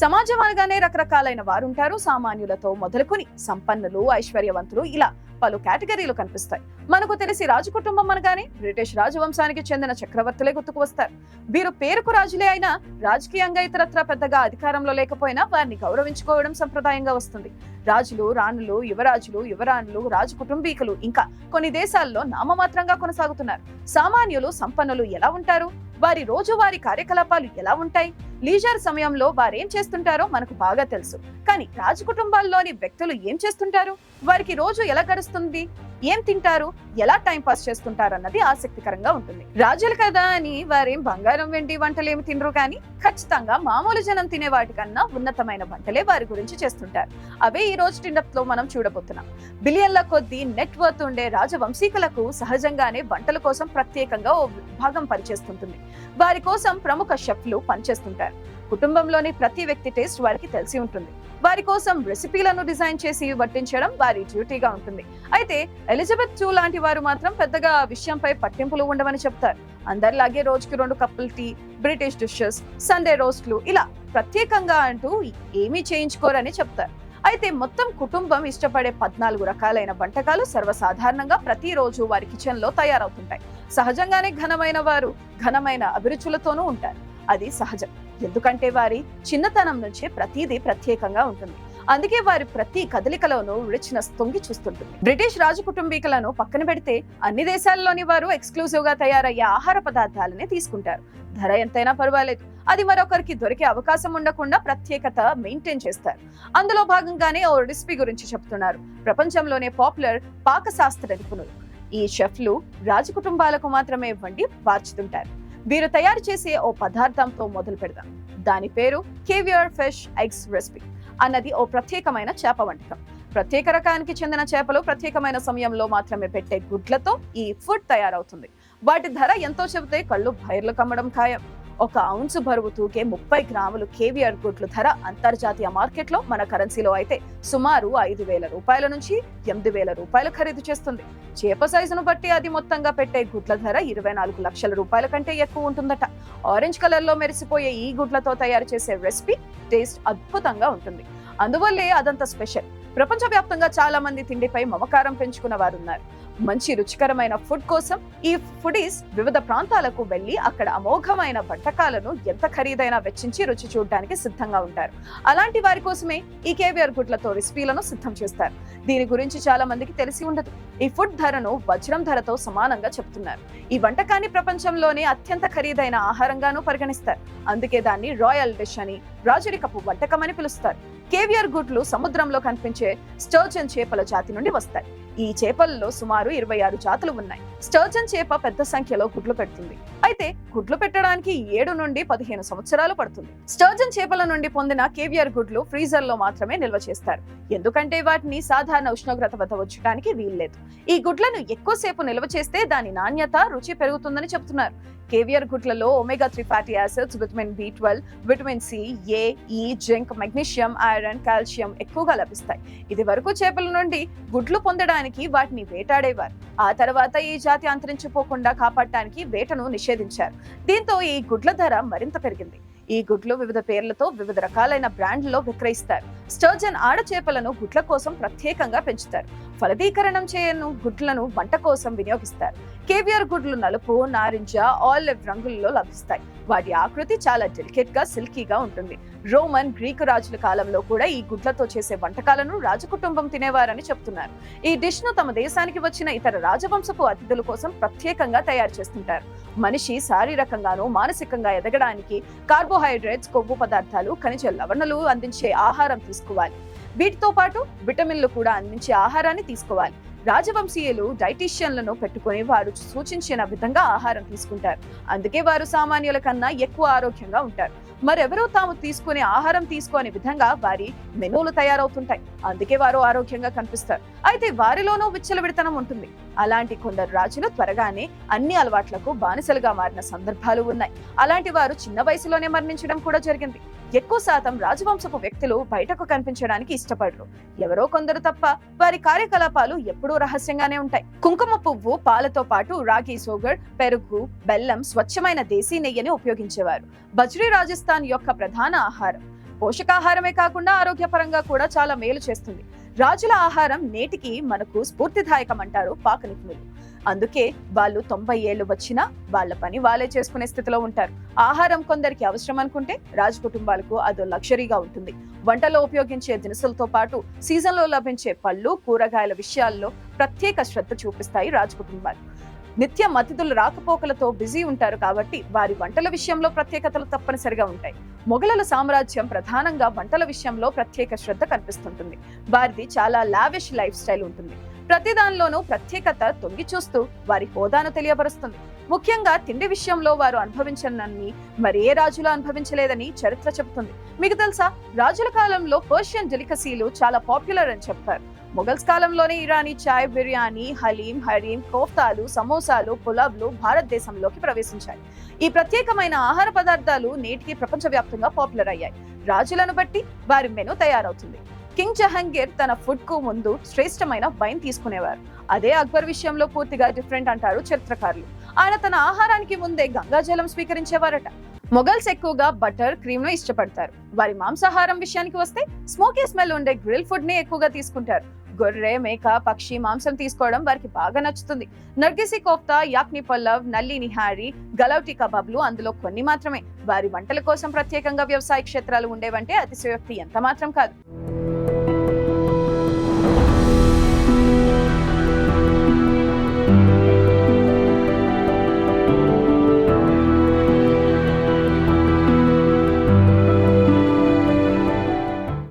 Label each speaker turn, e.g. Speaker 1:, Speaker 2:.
Speaker 1: సమాజం అనగానే రకరకాలైన వారుంటారు సామాన్యులతో మొదలుకొని సంపన్నులు ఐశ్వర్యవంతులు ఇలా పలు కేటగిరీలు కనిపిస్తాయి. మనకు తెలిసి రాజు కుటుంబం అనగానే బ్రిటిష్ రాజవంశానికి చెందిన చక్రవర్తులే గుర్తుకు వస్తారు. వీరు పేరుకు రాజులే అయినా రాజకీయంగా ఇతరత్ర పెద్దగా అధికారంలో లేకపోయినా వారిని గౌరవించుకోవడం సంప్రదాయంగా వస్తుంది. రాజులు రాణులు యువరాజులు యువరాణులు రాజు కుటుంబీకులు ఇంకా కొన్ని దేశాల్లో నామమాత్రంగా కొనసాగుతున్నారు. సామాన్యులు సంపన్నులు ఎలా ఉంటారు? వారి రోజువారీ కార్యకలాపాలు ఎలా ఉంటాయి? లీజర్ సమయంలో వారేం చేస్తుంటారో మనకు బాగా తెలుసు. కానీ రాజ కుటుంబాల్లోని వ్యక్తులు ఏం చేస్తుంటారు? వారికి రోజు ఎలా గడుస్తుంది? ఏం తింటారు? ఎలా టైం పాస్ చేస్తుంటారు అన్నది ఆసక్తికరంగా ఉంటుంది. రాజులు కదా అని వారేం బంగారం వెండి వంటలు ఏమి తినరు కానీ ఖచ్చితంగా మామూలు జనం తినే వాటికన్నా ఉన్నతమైన వంటలే వారి గురించి చేస్తుంటారు. అవే ఈ రోజు టిండప్లో మనం చూడబోతున్నాం. బిలియన్ల కొద్దీ నెట్వర్త్ ఉండే రాజవంశీకులకు సహజంగానే వంటల కోసం ప్రత్యేకంగా ఓ విభాగం పనిచేస్తుంటుంది. వారి కోసం ప్రముఖ షెఫ్లు పనిచేస్తుంటారు. కుటుంబంలోని ప్రతి వ్యక్తి టేస్ట్ వారికి తెలిసి ఉంటుంది. వారి కోసం రెసిపీలను డిజైన్ చేసి వడ్డించడం వారి డ్యూటీగా ఉంటుంది. అయితే ఎలిజబెత్ చూ లాంటి వారు మాత్రం పెద్దగా విషయంపై పట్టింపులు ఉండవని చెప్తారు. అందరిలాగే రోజుకి రెండు కప్పులు టీ బ్రిటిష్ డిషెస్ సండే రోస్ట్లు ఇలా ప్రత్యేకంగా అంటూ ఏమీ చేయించుకోరని చెప్తారు. అయితే మొత్తం కుటుంబం ఇష్టపడే పద్నాలుగు రకాలైన వంటకాలు సర్వసాధారణంగా ప్రతిరోజు వారి కిచెన్లో తయారవుతుంటాయి. సహజంగానే ఘనమైన వారు ఘనమైన అభిరుచులతోనూ ఉంటారు. అది సహజం. ఎందుకంటే వారి చిన్నతనం నుంచే ప్రతిదీ ప్రత్యేకంగా ఉంటుంది. అందుకే వారి ప్రతి కదలికలోనూ రిచ్నెస్ తొంగి చూస్తుంటుంది. బ్రిటిష్ రాజు కుటుంబీకులను పక్కన పెడితే అన్ని దేశాల్లోని వారు ఎక్స్క్లూజివ్గా తయారయ్యే ఆహార పదార్థాలనే తీసుకుంటారు. ధర ఎంతైనా పర్వాలేదు. అది మరొకరికి దొరికే అవకాశం ఉండకుండా ప్రత్యేకత మెయింటైన్ చేస్తారు. అందులో భాగంగానే ఓ రెసిపీ గురించి చెప్తున్నారు. ప్రపంచంలోనే పాపులర్ పాకశాస్త్ర నిపుణులు. ఈ షెఫ్లు రాజ కుటుంబాలకు మాత్రమే వండి మార్చుతుంటారు వీరు తయారు చేసే ఓ పదార్థంతో మొదలు పెడదాం. దాని పేరు కేవియర్ ఫిష్ ఎగ్స్ రెసిపీ. అన్నది ఓ ప్రత్యేకమైన చేప వంటకం. ప్రత్యేక రకానికి చెందిన చేపలు ప్రత్యేకమైన సమయంలో మాత్రమే పెట్టే గుడ్లతో ఈ ఫుడ్ తయారవుతుంది. వాటి ధర ఎంతో చెబితే కళ్ళు బైర్లు కమ్మడం ఖాయం. ఒక ఔన్స్ బరువు తూకే ముప్పై గ్రాములు కేవీఆర్ గుడ్లు ధర అంతర్జాతీయ మార్కెట్లో మన కరెన్సీలో అయితే సుమారు ఐదు వేల రూపాయల నుంచి ఎనిమిది వేల రూపాయలు ఖరీదు చేస్తుంది. చేప సైజును బట్టి అది మొత్తంగా పెట్టే గుడ్ల ధర ఇరవై నాలుగు లక్షల రూపాయల కంటే ఎక్కువ ఉంటుందట. ఆరెంజ్ కలర్లో మెరిసిపోయే ఈ గుడ్లతో తయారు చేసే రెసిపీ టేస్ట్ అద్భుతంగా ఉంటుంది. అందువల్లే అదంత స్పెషల్ ప్రపంచవ్యాప్తంగా చాలా మంది తిండిపై మమకారం పెంచుకున్న వారు ఉన్నారు మంచి రుచికరమైన ఫుడ్ కోసం ఈ ఫుడీస్ వివిధ ప్రాంతాలకు వెళ్ళి అక్కడ అమోఘమైన వంటకాలను ఎంత ఖరీదైనా వెచ్చించి రుచి చూడడానికి సిద్ధంగా ఉంటారు. అలాంటి వారి కోసమే ఈ కేవియర్ గుడ్లతో రెసిపీలను సిద్ధం చేస్తారు. దీని గురించి చాలా మందికి తెలిసి ఉండదు. ఈ ఫుడ్ ధరను వజ్రం ధరతో సమానంగా చెప్తున్నారు. ఈ వంటకాన్ని ప్రపంచంలోనే అత్యంత ఖరీదైన ఆహారంగానూ పరిగణిస్తారు. అందుకే దాన్ని రాయల్ డిష్ అని రాజరికపు వంటకం అని పిలుస్తారు. కేవియర్ గుడ్లు సముద్రంలో కనిపించే స్టర్జన్ చేపల జాతి నుండి వస్తాయి. ఈ చేపలలో సుమారు ఇరవై ఆరు జాతులు ఉన్నాయి. స్టర్జన్ చేప పెద్ద సంఖ్యలో గుడ్లు పెడుతుంది. అయితే గుడ్లు పెట్టడానికి ఏడు నుండి పదిహేను సంవత్సరాలు పడుతుంది. స్టర్జన్ చేపల నుండి పొందిన కేవియర్ గుడ్లు ఫ్రీజర్లో మాత్రమే నిల్వ చేస్తారు. ఎందుకంటే వాటిని సాధారణ ఉష్ణోగ్రత వద్ద ఉంచడానికి వీల్లేదు. ఈ గుడ్లను ఎక్కువసేపు నిల్వ చేస్తే దాని నాణ్యత రుచి పెరుగుతుందని చెబుతున్నారు. Caviar గుడ్లలో omega three fatty acids vitamin B twelve vitamin C A E zinc magnesium iron calcium ఎక్కువగా లభిస్తాయి. ఇది వరకు చేపల నుండి గుడ్లు పొందడానికి వాటిని వేటాడేవారు. ఆ తర్వాత ఈ జాతి అంతరించిపోకుండా కాపాడటానికి వేటను నిషేధించారు. దీంతో ఈ గుడ్ల ధర మరింత పెరిగింది. ఈ గుడ్లు వివిధ పేర్లతో వివిధ రకాలైన బ్రాండ్లలో విక్రయిస్తారు. స్టర్జన్ ఆడ చేపలను గుడ్ల కోసం ప్రత్యేకంగా పెంచుతారు. ఫలదీకరణం చేయను గుడ్లను వంట కోసం వినియోగిస్తారు. కేవియర్ గుడ్లు నలుపు నారింజ ఆలివ్ రంగులలో లభిస్తాయి. వాటి ఆకృతి చాలా డెలికేట్గా సిల్కీగా ఉంటుంది. రోమన్ గ్రీకు రాజుల కాలంలో కూడా ఈ గుడ్లతో చేసే వంటకాలను రాజకుటుంబం తినేవారని చెప్తున్నారు. ఈ డిష్ను తమ దేశానికి వచ్చిన ఇతర రాజవంశపు అతిథుల కోసం ప్రత్యేకంగా తయారు చేస్తుంటారు. మనిషి శారీరకంగానూ మానసికంగా ఎదగడానికి కార్బోహైడ్రేట్స్ కొవ్వు పదార్థాలు ఖనిజ లవణలు అందించే ఆహారం తీసుకోవాలి. వీటితో పాటు విటమిన్లు కూడా అందించే ఆహారాన్ని తీసుకోవాలి. రాజవంశీయులు డైటీషియన్లను పెట్టుకుని వారు సూచించిన విధంగా ఆహారం తీసుకుంటారు. అందుకే వారు సామాన్యుల కన్నా ఎక్కువ ఆరోగ్యంగా ఉంటారు. మరెవరో తాము తీసుకునే ఆహారం తీసుకోని విధంగా వారి మెనూలు తయారవుతుంటాయి. అందుకే వారు ఆరోగ్యంగా కనిపిస్తారు. అయితే వారిలోనూ విచ్చలవిడితనం ఉంటుంది. అలాంటి కొందరు రాజులు త్వరగానే అన్ని అలవాట్లకు బానిసలుగా మారిన సందర్భాలు ఉన్నాయి. అలాంటి వారు చిన్న వయసులోనే మరణించడం కూడా జరిగింది. ఎక్కువ శాతం రాజవంశపు వ్యక్తులు బయటకు కనిపించడానికి ఇష్టపడరు. ఎవరో కొందరు తప్ప వారి కార్యకలాపాలు ఎప్పుడూ రహస్యంగానే ఉంటాయి. కుంకుమ పువ్వు పాలతో పాటు రాగి సోగర్ పెరుగు బెల్లం స్వచ్ఛమైన దేశీ నెయ్యిని ఉపయోగించేవారు. బజ్రీ రాజస్థాన్ యొక్క ప్రధాన ఆహారం. పోషకాహారమే కాకుండా ఆరోగ్యపరంగా కూడా చాలా మేలు చేస్తుంది. రాజుల ఆహారం నేటికి మనకు స్ఫూర్తిదాయకం అంటారు పాక నిపుణులు. అందుకే వాళ్ళు తొంభై ఏళ్ళు వచ్చినా వాళ్ళ పని వాళ్ళే చేసుకునే స్థితిలో ఉంటారు. ఆహారం కొందరికి అవసరం అనుకుంటే రాజు కుటుంబాలకు అదో లగ్జరీగా ఉంటుంది. వంటలో ఉపయోగించే దినుసులతో పాటు సీజన్లో లభించే పళ్ళు కూరగాయల విషయాల్లో ప్రత్యేక శ్రద్ధ చూపిస్తాయి రాజు కుటుంబాలు. నిత్యం అతిథులు రాకపోకలతో బిజీ ఉంటారు కాబట్టి వారి వంటల విషయంలో ప్రత్యేకతలు తప్పనిసరిగా ఉంటాయి. మొఘలుల సామ్రాజ్యం ప్రధానంగా వంటల విషయంలో ప్రత్యేక శ్రద్ధ కనిపిస్తుంటుంది. వారిది చాలా లావిష్ లైఫ్ స్టైల్ ఉంటుంది. ప్రతి దానిలోనూ ప్రత్యేకత తొంగి చూస్తూ వారి హోదాను తెలియపరుస్తుంది. ముఖ్యంగా తిండి విషయంలో వారు అనుభవించనని మరి ఏ రాజులు అనుభవించలేదని చరిత్ర చెబుతుంది. మీకు తెలుసా? రాజుల కాలంలో పర్షియన్ డెలికసీలు చాలా పాపులర్ అని చెప్తారు. మొఘల్స్ కాలంలోనే ఇరానీ చాయ్ బిర్యానీ హలీం హరీం కోఫ్తాలు సమోసాలు పులావ్లు భారతదేశంలోకి ప్రవేశించాయి. ఈ ప్రత్యేకమైన ఆహార పదార్థాలు నేటికి ప్రపంచవ్యాప్తంగా పాపులర్ అయ్యాయి. రాజులను బట్టి వారి మెను తయారవుతుంది. కింగ్ జహంగీర్ తన ఫుడ్కు ముందు శ్రేష్టమైన వైన్ తీసుకునేవారు. అదే అక్బర్ విషయంలో పూర్తిగా డిఫరెంట్ అంటారు చరిత్రకారులు. ఆయన తన ఆహారానికి ముందే గంగాజలం స్వీకరించేవారట. మొఘల్స్ ఎక్కువగా బటర్ క్రీమ్ను ఇష్టపడతారు. వారి మాంసాహారం విషయానికి వస్తే స్మోకీ స్మెల్ ఉండే గ్రిల్ ఫుడ్ని ఎక్కువగా తీసుకుంటారు. గొర్రె మేక పక్షి మాంసం తీసుకోవడం వారికి బాగా నచ్చుతుంది. నర్గిసి కోఫ్తా యాక్ని పల్లవ్ నల్లి నిహారి గలౌటి కబాబ్లు అందులో కొన్ని మాత్రమే. వారి వంటల కోసం ప్రత్యేకంగా వ్యవసాయ క్షేత్రాలు ఉండేవంటే అతిశయోక్తి ఎంత మాత్రం కాదు.